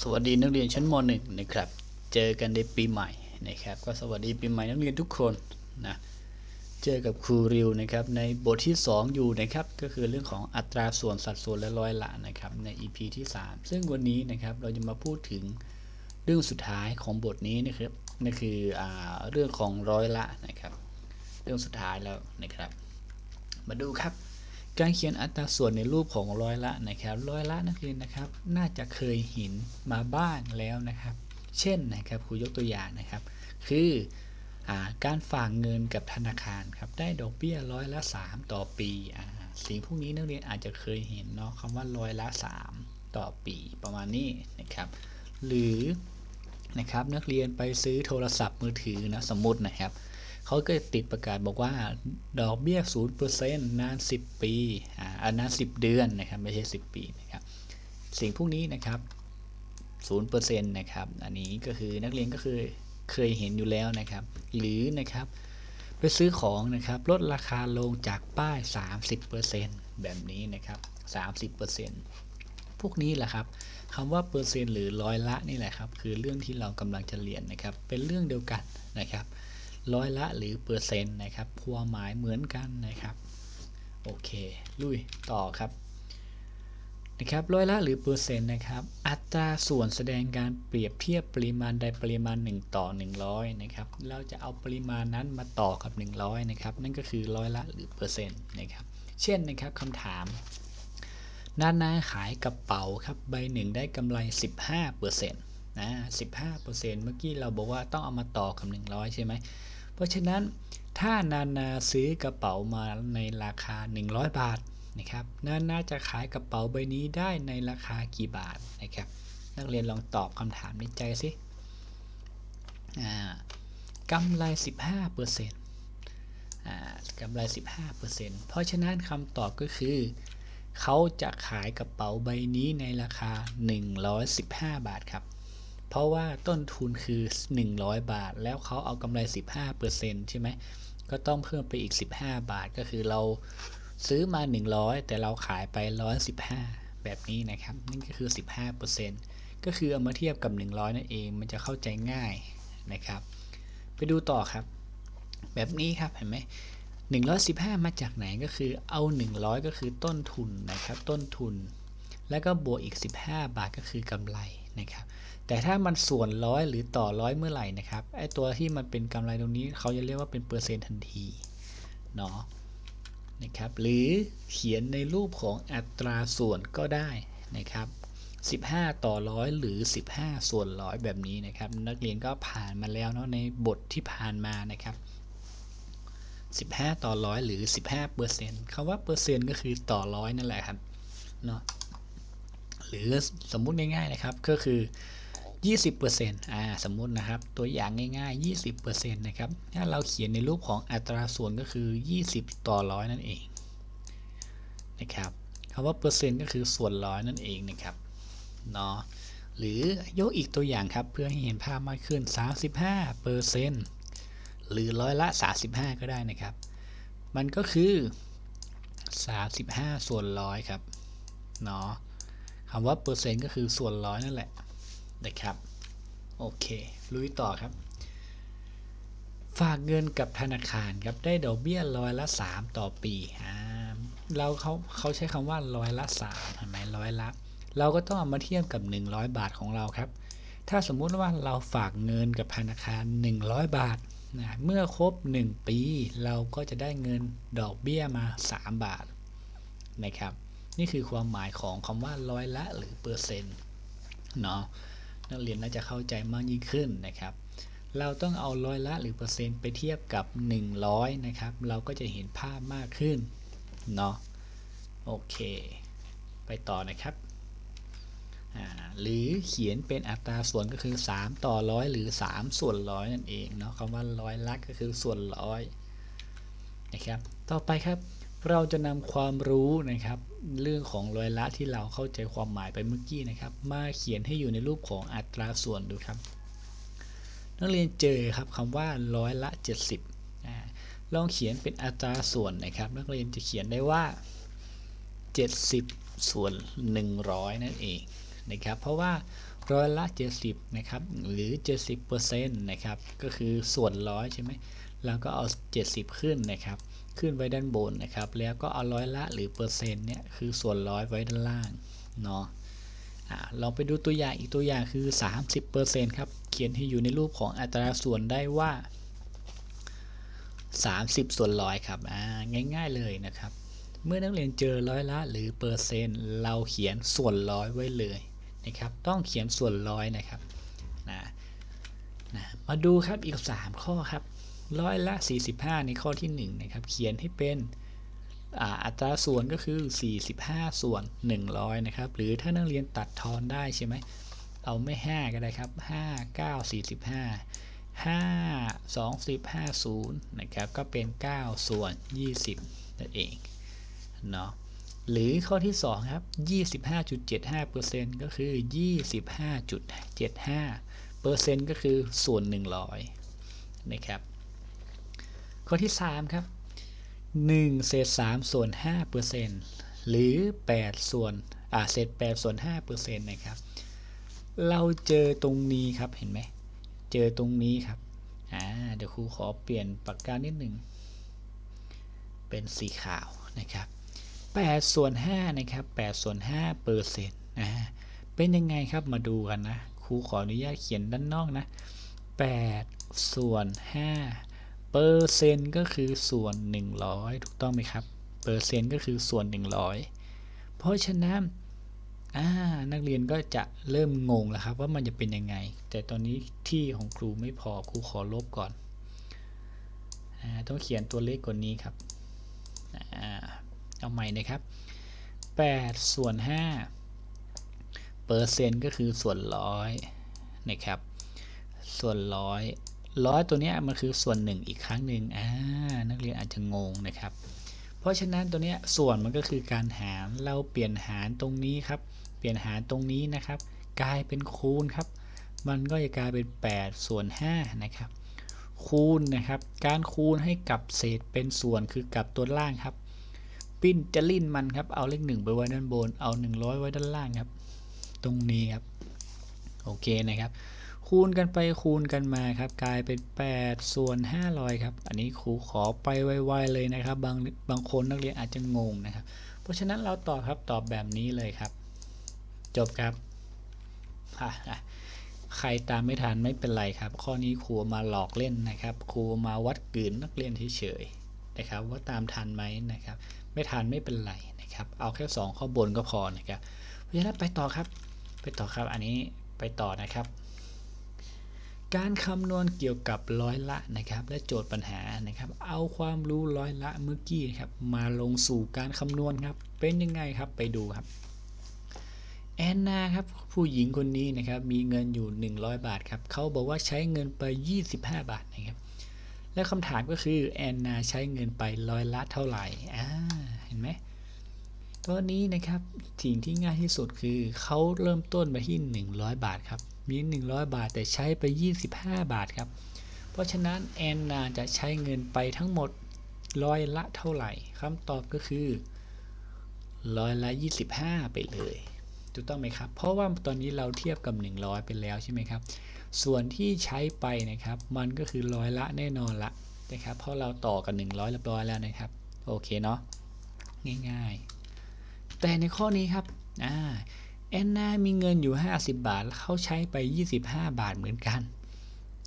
สวัสดีนักเรียนชั้นม .1 นะครับ เจอกันในปีใหม่นะครับ ก็สวัสดีปีใหม่นักเรียนทุกคนนะ เจอกับครูริวนะครับในบทที่ 2 อยู่นะครับ ก็คือเรื่องของอัตราส่วนสัดส่วนและร้อยละนะครับใน EP ที่ 3 ซึ่งวันนี้นะครับเราจะมาพูดถึงเรื่องสุดท้ายของบทนี้นะครับนั่นคืออเรื่องของร้อยละนะครับ เรื่องสุดท้ายแล้วนะครับ มาดูครับ การเขียนอัตราส่วนในรูปของร้อยละนะครับ ร้อยละนักเรียนนะครับ น่าจะเคยเห็นมาบ้างแล้วนะครับ เช่นนะครับครูยกตัวอย่างนะครับ คืออการฝากเงินกับธนาคารครับได้ดอกเบี้ยร้อยละ 3 ต่อปีอสิ่งพวกนี้นักเรียนอาจจะเคยเห็นเนาะคำว่าร้อยละ 3 ต่อปีประมาณนี้นะครับ หรือนะครับนักเรียนไปซื้อโทรศัพท์มือถือนะสมมตินะครับ เขาก็ติดประกาศบอกว่าดอกเบี้ย0%นาน 10 ปีอ่านาน 10 เดือนนะครับไม่ใช่ 10 ปีนะครับสิ่งพวกนี้นะครับ0%นะครับอันนี้ก็คือนักเรียนก็คือเคยเห็นอยู่แล้วนะครับ หรือนะครับไปซื้อของนะครับลดราคาลงจากป้าย 30%แบบนี้นะครับ30%พวกนี้แหละครับคำว่าเปอร์เซ็นต์หรือร้อยละนี่แหละครับคือเรื่องที่เรากำลังจะเรียนนะครับ เป็นเรื่องเดียวกันนะครับ ร้อยละหรือเปอร์เซ็นต์นะครับความหมายเหมือนกันนะครับ โอเค ลุยต่อครับนะครับร้อยละหรือเปอร์เซ็นต์นะครับ อัตราส่วนแสดงการเปรียบเทียบปริมาณใดปริมาณ 1 ต่อ 100นะครับเราจะเอาปริมาณนั้นมาต่อกับ 100นะครับนั่นก็คือร้อยละหรือเปอร์เซ็นต์นะครับเช่นนะครับคำถามนานาขายกระเป๋าครับใบหนึ่งได้กำไร 15%เปอร์เซ็นต์นะ15%เมื่อกี้เราบอกว่าต้องเอามาต่อกับ 100 ใช่ไหม เพราะฉะนั้นถ้านานาซื้อกระเป๋ามาในราคา 100 บาทนะครับนานาจะขายกระเป๋าใบนี้ได้ในราคากี่บาทนะครับ นักเรียนลองตอบคำถามในใจสิกำไร 15%อ่ากำไร 15%เพราะฉะนั้นคำตอบก็คือ เขาจะขายกระเป๋าใบนี้ในราคา 115 บาทครับ เพราะว่าต้นทุนคือ 100 บาท แล้วเขาเอากำไร 15%ใช่ไหมก็ต้องเพิ่มไปอีก 15 บาทก็คือเราซื้อมา 100 แต่เราขายไป 115 แบบนี้นะครับนี่ก็คือ 15%ก็คือเอามาเทียบกับ 100 นั่นเองมันจะเข้าใจง่ายนะครับ ไปดูต่อครับ แบบนี้ครับเห็นไหม115 มาจากไหนก็คือเอา 100 ก็คือต้นทุนนะครับ ต้นทุน แล้วก็บวกอีก 15 บาทก็คือกำไรนะครับ แต่ถ้ามันส่วนร้อยหรือต่อร้อยเมื่อไหร่นะครับไอตัวที่มันเป็นกำไรตรงนี้เขาจะเรียกว่าเป็นเปอร์เซ็นต์ทันทีเนาะนะครับหรือเขียนในรูปของอัตราส่วนก็ได้นะครับ 15 ต่อร้อยหรือ 15 ส่วนร้อยแบบนี้นะครับ นักเรียนก็ผ่านมาแล้วเนาะในบทที่ผ่านมานะครับ 15 ต่อร้อยหรือ 15เปอร์เซ็นต์คำว่าเปอร์เซ็นต์ก็คือต่อร้อยนั่นแหละครับเนาะหรือสมมุติง่ายๆนะครับก็คือ 20%อ่าสมมุตินะครับตัวอย่างง่ายๆ 20%นะครับถ้าเราเขียนในรูปของอัตราส่วนก็คือ 20 ต่อร้อยนั่นเองนะครับคำว่าเปอร์เซ็นต์ก็คือส่วนร้อยนั่นเองนะครับเนาะหรือยกอีกตัวอย่างครับเพื่อให้เห็นภาพมากขึ้น 35เปอร์เซ็นต์หรือร้อยละ 35 ก็ได้นะครับ มันก็คือ 35 ส่วนร้อยครับเนาะคำว่าเปอร์เซ็นต์ก็คือส่วนร้อยนั่นแหละ นะครับ โอเค ลุยต่อครับ ฝากเงินกับธนาคารครับ ได้ดอกเบี้ยร้อยละ 3 ต่อปีเราเขาเขาใช้คำว่าร้อยละ3เห็นไหมร้อยละ เราก็ต้องเอามาเทียบกับ 100 บาทของเราครับ ถ้าสมมุติว่าเราฝากเงินกับธนาคาร 100 บาทนะเมื่อครบ 1 ปี เราก็จะได้เงินดอกเบี้ยมา 3 บาทนะครับ นี่คือความหมายของคำว่าร้อยละหรือเปอร์เซ็นต์เนาะ นักเรียนน่าจะเข้าใจมากยิ่งขึ้นนะครับ เราต้องเอาร้อยละหรือเปอร์เซ็นต์ไปเทียบกับ 100 นะครับ เราก็จะเห็นภาพมากขึ้นเนาะโอเค ไปต่อนะครับหรือเขียนเป็นอัตราส่วนก็คือ 3 ต่อร้อยหรือ 3 ส่วนร้อยนั่นเองเนาะคำว่าร้อยละก็คือส่วนร้อยนะครับ ต่อไปครับ เราจะนำความรู้นะครับ เรื่องของร้อยละที่เราเข้าใจความหมายไปเมื่อกี้นะครับ มาเขียนให้อยู่ในรูปของอัตราส่วนดูครับ นักเรียนเจอครับคำว่าร้อยละ 70 ลองเขียนเป็นอัตราส่วนนะครับ นักเรียนจะเขียนได้ว่า 70 ส่วน 100 นั่นเองนะครับ เพราะว่าร้อยละ 70 นะครับ หรือ 70%นะครับ ก็คือส่วนร้อยใช่ไหมเราก็เอา 70 ขึ้นนะครับ ขึ้นไว้ด้านบนนะครับ แล้วก็เอาร้อยละหรือเปอร์เซ็นต์เนี่ยคือส่วนร้อยไว้ด้านล่างเนาะอ่าลองไปดูตัวอย่างอีกตัวอย่างคือ 30%ครับ เขียนให้อยู่ในรูปของอัตราส่วนได้ว่า 30 ส่วนร้อยครับง่ายๆเลยนะครับ เมื่อนักเรียนเจอร้อยละหรือเปอร์เซ็นต์ เราเขียนส่วนร้อยไว้เลยนะครับ ต้องเขียนส่วนร้อยนะครับนะนะมาดูครับอีก 3 ข้อครับ ร้อยละ 45 ในข้อที่ 1 นะครับ เขียนให้เป็นอัตราส่วนก็คือ 45 ส่วน 100 นะครับ หรือถ้านักเรียนตัดทอนได้ใช่ไหม เอาไม่ 5 ก็ได้ครับ 5 9 45 5 20 50 นะครับ ก็เป็น 9 ส่วน 20 นั่นเอง เนาะ หรือข้อที่ 2 ครับ 25.75%ก็คือ 25.75เปอร์เซ็นต์ก็คือส่วน 100 นะครับ ข้อที่ 3 ครับ 1 เศษ 3 ส่วน5%หรือ 8 ส่วนอ่าเศษ 8 ส่วน5%นะครับ เราเจอตรงนี้ครับเห็นไหม เจอตรงนี้ครับอ่าเดี๋ยวครูขอเปลี่ยนปากกานิดหนึ่งเป็นสีขาวนะครับ8ส่วน5นะครับ8ส่วน5เปอร์เซ็นต์นะฮะเป็นยังไงครับมาดูกันนะครูขออนุญาตเขียนด้านนอกนะ8ส่วน5 เปอร์เซ็นต์ก็คือส่วน 100 ถูกต้องไหมครับ เปอร์เซ็นต์ก็คือส่วน 100 เพราะฉะนั้นนักเรียนก็จะเริ่มงงแล้วครับว่ามันจะเป็นยังไง แต่ตอนนี้ที่ของครูไม่พอครูขอลบก่อนอต้องเขียนตัวเลขกว่านี้ครับอเอาใหม่นะครับ 8 ส่วน 5 เปอร์เซ็นต์ก็คือส่วนร้อยนะครับ ส่วนร้อย ร้อยตัวนี้มันคือส่วนหนึ่งอีกครั้งหนึ่งอ่านักเรียนอาจจะงงนะครับ เพราะฉะนั้นตัวนี้ส่วนมันก็คือการหารเราเปลี่ยนหารตรงนี้ครับ เปลี่ยนหารตรงนี้นะครับ กลายเป็นคูณครับ มันก็จะกลายเป็น 8 ส่วน5นะครับ คูณนะครับ การคูณให้กับเศษเป็นส่วนคือกับตัวล่างครับ ปิ้นจะลิ้นมันครับ เอาเลขหนึ่งไปไว้ด้านบน เอา 100 ไว้ด้านล่างครับ ตรงนี้ครับ โอเคนะครับ คูณกันไปคูณกันมาครับ กลายเป็น 8 ส่วน 500 ครับ อันนี้ครูขอไปไวๆเลยนะครับ บางบางคนนักเรียนอาจจะงงนะครับ เพราะฉะนั้นเราตอบครับตอบแบบนี้เลยครับ จบครับใครตามไม่ทันไม่เป็นไรครับ ข้อนี้ครูมาหลอกเล่นนะครับ ครูมาวัดกลืนนักเรียนเฉยๆนะครับ ว่าตามทันไหมนะครับ ไม่ทันไม่เป็นไรนะครับ เอาแค่ 2 ข้อบนก็พอนะครับ เพราะฉะนั้นไปต่อครับ ไปต่อครับ อันนี้ไปต่อนะครับ การคำนวณเกี่ยวกับร้อยละนะครับ และโจทย์ปัญหานะครับ เอาความรู้ร้อยละเมื่อกี้ครับ มาลงสู่การคำนวณครับ เป็นยังไงครับไปดูครับแอนนาครับผู้หญิงคนนี้นะครับมีเงินอยู่ 100 บาทครับเขาบอกว่าใช้เงินไป 25 บาทนะครับ และคำถามก็คือแอนนาใช้เงินไปร้อยละเท่าไหร่อ่าเห็นไหมตัวนี้นะครับสิ่งที่ง่ายที่สุดคือเขาเริ่มต้นมาที่ 100 บาทครับ มี 100 บาทแต่ใช้ไป 25 บาทครับ เพราะฉะนั้นแอนนาจะใช้เงินไปทั้งหมดร้อยละเท่าไหร่คำตอบก็คือร้อยละ 25 ไปเลยถูกต้องไหมครับ เพราะว่าตอนนี้เราเทียบกับ 100 ไปแล้วใช่ไหมครับ ส่วนที่ใช้ไปนะครับ มันก็คือร้อยละแน่นอนละนะครับ เพราะเราต่อกัน100เรียบร้อยแล้วนะครับ โอเคเนาะ ง่ายๆ แต่ในข้อนี้ครับ อ่า แอนนามีเงินอยู่ 50 บาท เขาใช้ไป 25 บาทเหมือนกัน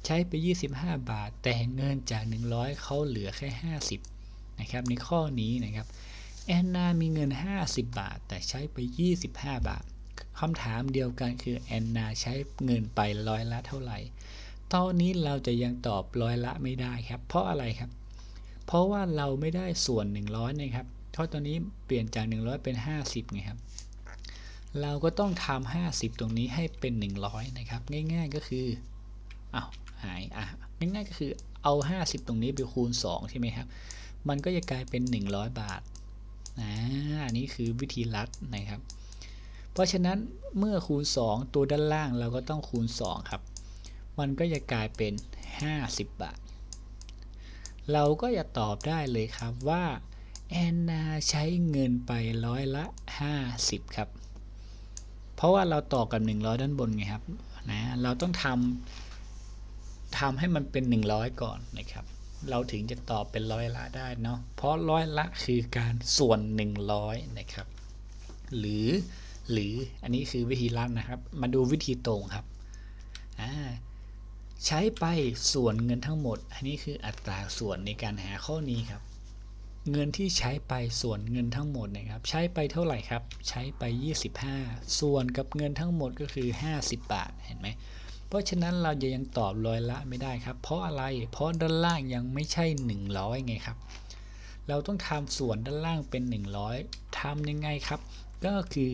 ใช้ไป 25 บาท แต่เงินจาก 100 เขาเหลือแค่ 50 นะครับ ในข้อนี้นะครับ แอนนามีเงิน 50 บาท แต่ใช้ไป 25 บาทคำถามเดียวกันคือแอนนาใช้เงินไปร้อยละเท่าไหร่ ตอนนี้เราจะยังตอบร้อยละไม่ได้ครับ เพราะอะไรครับ เพราะว่าเราไม่ได้ส่วน 100 นะครับ เพราะตอนนี้เปลี่ยนจาก 100 เป็น 50ไงครับ เราก็ต้องทำ50 ตรงนี้ให้เป็น 100 นะครับ ง่ายๆก็คืออ้าวหายอะง่ายๆก็คือเอา 50 ตรงนี้ไปคูณ 2 ใช่ไหมครับ มันก็จะกลายเป็น 100 บาทนะอันนี้คือวิธีลัดนะครับ เพราะฉะนั้นเมื่อคูณ 2 ตัวด้านล่างเราก็ต้องคูณ 2 ครับ มันก็จะกลายเป็น 50 บาท เราก็จะตอบได้เลยครับว่าแอนนาใช้เงินไปร้อยละ 50 ครับ เพราะว่าเราต่อกับ 100 ด้านบนไงครับนะเราต้องทำทำให้มันเป็น 100 ก่อนนะครับ เราถึงจะตอเป็นร้อยละได้เนาะเพราะร้อยละคือการส่วน 100 นะครับ หรือหรืออันนี้คือวิธีลัดนะครับ มาดูวิธีตรงครับใช้ไปส่วนเงินทั้งหมด อันนี้คืออัตราส่วนในการหาข้อนี้ครับ เงินที่ใช้ไปส่วนเงินทั้งหมดนะครับ ใช้ไปเท่าไหร่ครับ ใช้ไป 25 ส่วนกับเงินทั้งหมดก็คือ 50 บาทเห็นไหมเพราะฉะนั้นเราจะยังตอบร้อยละไม่ได้ครับ เพราะอะไรเพราะด้านล่างยังไม่ใช่ 100 ไงครับ เราต้องทำส่วนด้านล่างเป็น 100ทำยังไงครับ ก็คือ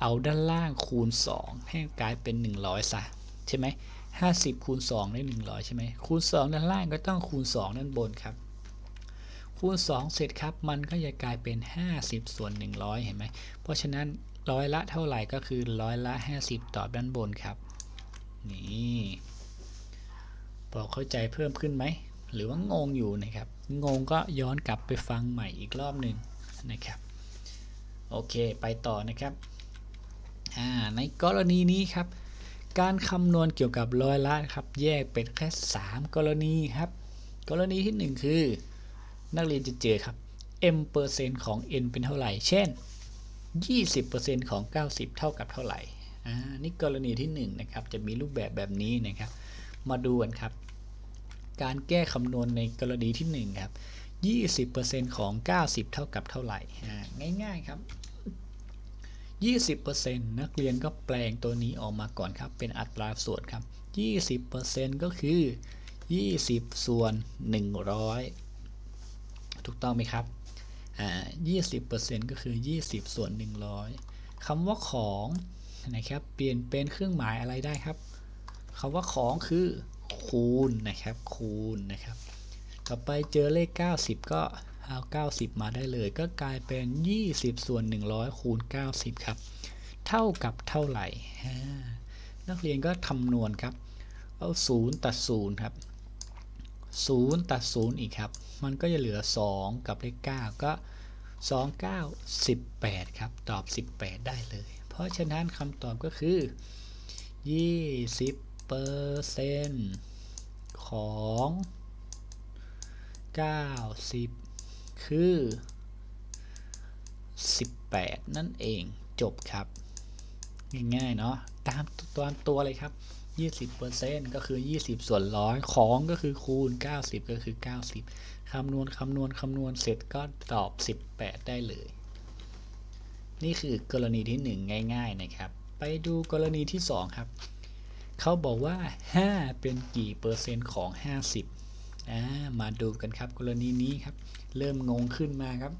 เอาด้านล่างคูณ 2 ให้กลายเป็น 100ซะใช่ไหม50คูณ2ได้100 ใช่ไหมคูณ 2 ด้านล่างก็ต้องคูณ 2 ด้านบนครับ คูณ2 เสร็จครับ มันก็จะกลายเป็น 50 ส่วน 100 เห็นไหม เพราะฉะนั้นร้อยละเท่าไหร่ก็คือร้อยละ 50 ตอบด้านบนครับ นี่พอเข้าใจเพิ่มขึ้นไหม หรือว่างงอยู่นะครับ งงก็ย้อนกลับไปฟังใหม่อีกรอบหนึ่งนะครับ โอเคไปต่อนะครับ ในกรณีนี้ครับ การคำนวณเกี่ยวกับร้อยละครับ แยกเป็นแค่ 3 กรณีครับ กรณีที่ 1 คือ นักเรียนจะเจอครับ m เปอร์เซ็นต์ของ n เป็นเท่าไหร่ เช่น 20%ของ 90 เท่ากับเท่าไหร่อ่านี่กรณีที่1นะครับ จะมีรูปแบบแบบนี้นะครับ มาดูกันครับ การแก้คำนวณในกรณีที่1ครับ20%ของ 90 เท่ากับเท่าไหร่อ่าง่ายๆครับ 20%นักเรียนก็แปลงตัวนี้ออกมาก่อนครับ เป็นอัตราส่วนครับ 20%ก็คือ 20 ส่วน 100 ถูกต้องไหมครับอ่า20%ก็คือ 20 ส่วน 100คำว่าของนะครับ เปลี่ยนเป็นเครื่องหมายอะไรได้ครับคำว่าของคือคูณนะครับ คูณนะครับ ต่อไปเจอเลข 90 ก็เอา 90 มาได้เลย ก็กลายเป็น 20 ส่วน 100 คูณ 90 ครับ เท่ากับเท่าไหร่ นักเรียนก็คำนวณครับ เอา 0 ตัด 0 ครับ 0 ตัด 0 อีกครับ มันก็จะเหลือ 2 กับเลข 9 ก็ 2 9 18 ครับ ตอบ 18 ได้เลย เพราะฉะนั้นคำตอบก็คือ 20เปอร์เซ็นต์ของ 90 คือ 18 นั่นเองจบครับ ง่ายๆ เนาะตามตัวตัวเลยครับ 20%ก็คือ 20 ส่วนร้อยของก็คือคูณ 90 ก็คือ 90 คำนวณคำนวณคำนวณเสร็จก็ตอบ 18 ได้เลย นี่คือกรณีที่ 1 ง่าย ๆนะครับ ไปดูกรณีที่ 2 ครับ เขาบอกว่า 5 เป็นกี่เปอร์เซ็นต์ของ 50อ่ามาดูกันครับ กรณีนี้ครับ เริ่มงงขึ้นมาครับ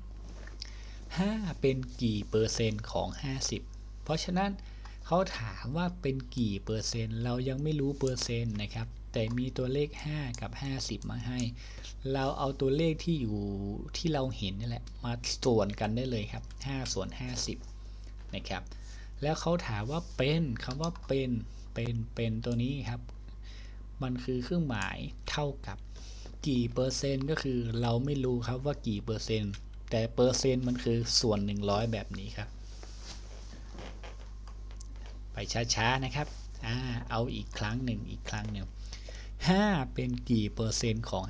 5 เป็นกี่เปอร์เซ็นต์ของ 50 เพราะฉะนั้น เขาถามว่าเป็นกี่เปอร์เซ็นต์ เรายังไม่รู้เปอร์เซ็นต์นะครับ แต่มีตัวเลข 5 กับ 50 มาให้ เราเอาตัวเลขที่อยู่ที่เราเห็นนี่แหละ มาส่วนกันได้เลยครับ 5 ส่วน 50 นะครับ แล้วเขาถามว่าเป็นคำว่าเป็นเป็นเป็นตัวนี้ครับ มันคือเครื่องหมายเท่ากับกี่เปอร์เซ็นต์ก็คือเราไม่รู้ครับว่ากี่เปอร์เซ็นต์ แต่เปอร์เซ็นต์มันคือส่วน 100 แบบนี้ครับ ช้าๆนะครับอ่าเอาอีกครั้งหนึ่งอีกครั้งหนึ่ง5เป็นกี่เปอร์เซ็นต์ของ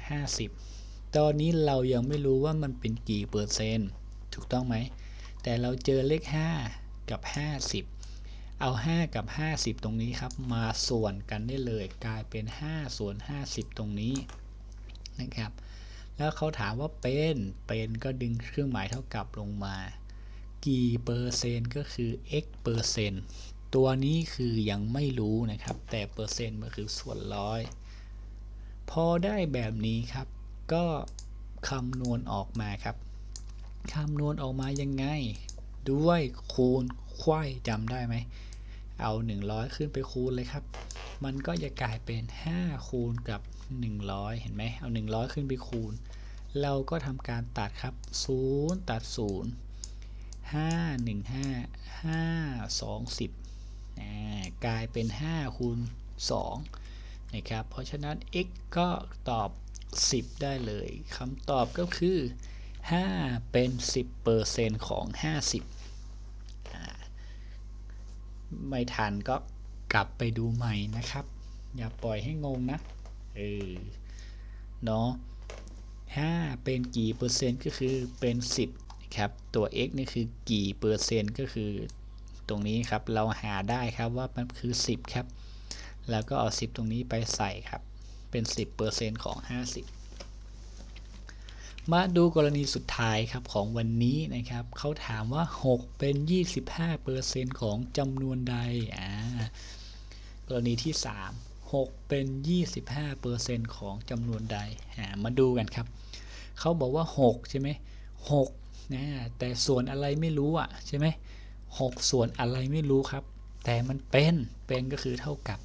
50 ตอนนี้เรายังไม่รู้ว่ามันเป็นกี่เปอร์เซ็นต์ถูกต้องไหม แต่เราเจอเลข 5 กับ 50 เอา 5 กับ 50 ตรงนี้ครับ มาส่วนกันได้เลย กลายเป็น 5 ส่วน 50 ตรงนี้นะครับ แล้วเขาถามว่าเป็น เป็นก็ดึงเครื่องหมายเท่ากับลงมา กี่เปอร์เซ็นต์ก็คือ x เปอร์เซ็นต์ ตัวนี้คือยังไม่รู้นะครับ แต่เปอร์เซ็นต์มันคือส่วนร้อย พอได้แบบนี้ครับ ก็คำนวณออกมาครับคำนวณออกมายังไง ด้วยคูณไขว้จำได้ไหม เอา 100 ขึ้นไปคูณเลยครับ มันก็จะกลายเป็น 5 คูณกับ 100 เห็นไหมเอา 100 ขึ้นไปคูณ เราก็ทำการตัดครับ 0 ตัด 0 5 1 5 5 2 10อ่า กลายเป็น 5 คูณ 2 นะครับ เพราะฉะนั้น x ก็ตอบ 10 ได้เลยคำตอบก็คือ 5 เป็น 10%ของ 50 ไม่ทันก็กลับไปดูใหม่นะครับ อย่าปล่อยให้งงนะ เออ เนาะห้าเป็นกี่เปอร์เซ็นต์ก็คือเป็น 10 นะครับ ตัว x นี่คือกี่เปอร์เซ็นต์ก็คือ ตรงนี้ครับ เราหาได้ครับว่ามันคือ 10 ครับ แล้วก็เอา 10 ตรงนี้ไปใส่ครับ เป็น 10%ของ 50 มาดูกรณีสุดท้ายครับของวันนี้นะครับ เขาถามว่า 6 เป็น 25%ของจำนวนใด อ่า กรณีที่ 3 6 เป็น 25%ของจำนวนใดอ่ามาดูกันครับ เขาบอกว่า 6 ใช่ไหม6นะ แต่ส่วนอะไรไม่รู้อะ ใช่ไหม 6 ส่วนอะไรไม่รู้ครับ แต่มันเป็นเป็นก็คือเท่ากับ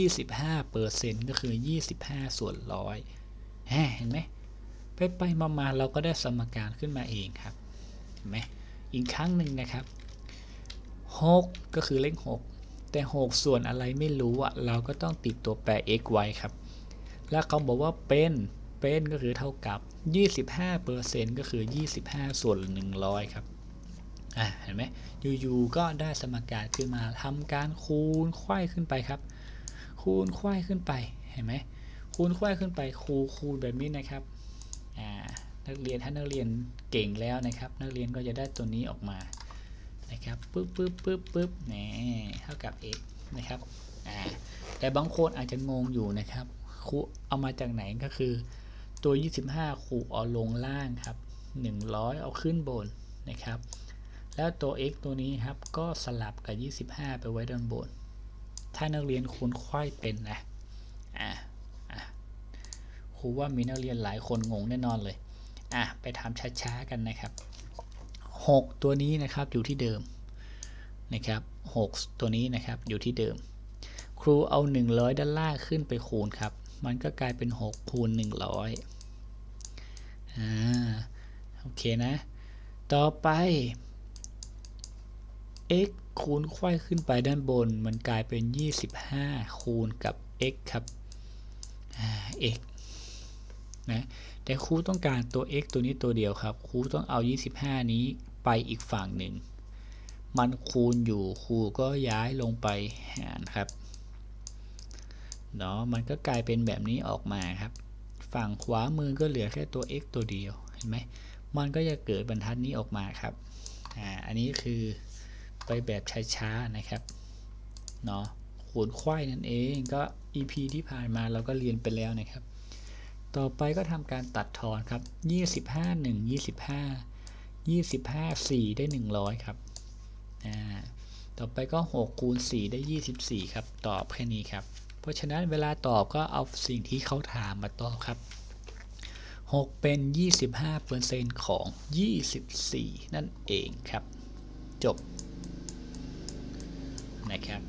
25%ก็คือ 25 ส่วนร้อยเห็นไหมไปไปมามาเราก็ได้สมการขึ้นมาเองครับเห็นไหมอีกครั้งหนึ่งนะครับ 6 ก็คือเลข6 แต่ 6 ส่วนอะไรไม่รู้อะเราก็ต้องติดตัวแปร x ไว้ครับ แล้วเขาบอกว่าเป็นเป็นก็คือเท่ากับ 25%ก็คือ 25 ส่วน 100 ครับ อ่าเห็นไหมอยู่ๆก็ได้สมการขึ้นมาทำการคูณไขว้ขึ้นไปครับ คูณไขว้ขึ้นไปเห็นไหมคูณไขว้ขึ้นไปคูคูณแบบนี้นะครับอ่านักเรียนถ้านักเรียนเก่งแล้วนะครับ นักเรียนก็จะได้ตัวนี้ออกมานะครับปึ๊บปึ๊บปึ๊บปึ๊บนี่เท่ากับ x นะครับอ่าแต่บางคนอาจจะงงอยู่นะครับคูเอามาจากไหนก็คือ ตัว 25คูเอาลงล่างครับ 100 เอาขึ้นบนนะครับ แล้วตัว x ตัวนี้ครับ ก็สลับกับ 25 ไปไว้ด้านบน ถ้านักเรียนคูณไขว้เป็นนะอ่าอ่าครูว่ามีนักเรียนหลายคนงงแน่นอนเลย อะ ไปทำช้าๆกันนะครับ 6 ตัวนี้นะครับอยู่ที่เดิมนะครับ 6 ตัวนี้นะครับอยู่ที่เดิม ครูเอา 100 ด้านล่างขึ้นไปคูณครับ มันก็กลายเป็น 6 คูณ 100 อ่า โอเคนะ ต่อไป x คูณไขว้ขึ้นไปด้านบน มันกลายเป็น 25 คูณกับ x ครับ x นะแต่ครูต้องการตัว x ตัวนี้ตัวเดียวครับครูต้องเอา 25 นี้ไปอีกฝั่งหนึ่ง มันคูณอยู่ครูก็ย้ายลงไปหารครับเนาะมันก็กลายเป็นแบบนี้ออกมาครับ ฝั่งขวามือก็เหลือแค่ตัว x ตัวเดียวเห็นไหมมันก็จะเกิดบรรทัดนี้ออกมาครับอ่าอันนี้คือ ไปแบบช้าๆนะครับเนาะคูณไขว้นั่นเองก็ EP ที่ผ่านมาเราก็เรียนไปแล้วนะครับ ต่อไปก็ทำการตัดทอนครับ 25 1 25 25 4 ได้ 100 ครับอ่าต่อไปก็ 6 คูณ 4 ได้ 24 ครับ ตอบแค่นี้ครับ เพราะฉะนั้นเวลาตอบก็เอาสิ่งที่เขาถามมาตอบครับ 6 เป็น 25%ของ 24 นั่นเองครับ จบ นะครับ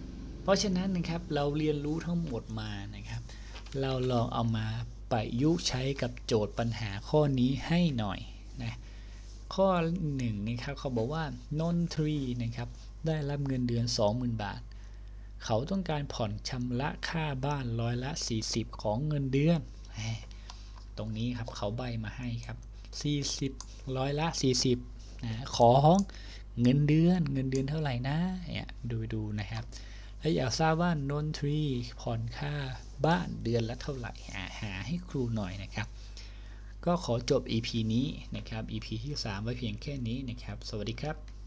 เพราะฉะนั้นนะครับเราเรียนรู้ทั้งหมดมานะครับ เราลองเอามาประยุกต์ใช้กับโจทย์ปัญหาข้อนี้ให้หน่อยนะข้อหนึ่งนะครับเขาบอกว่านนทรีนะครับได้รับเงินเดือน 20,000 บาท เขาต้องการผ่อนชำระค่าบ้านร้อยละ 40 ของเงินเดือน ตรงนี้ครับเขาใบมาให้ครับ 40ร้อยละ 40นะของ เงินเดือนเงินเดือนเท่าไหร่นะเนี่ยดูดูนะครับ แล้วอยากทราบว่านนทรีผ่อนค่าบ้านเดือนละเท่าไหร่หาหาให้ครูหน่อยนะครับ ก็ขอจบ EP นี้นะครับ EP ที่ 3 ไว้เพียงแค่นี้นะครับ สวัสดีครับ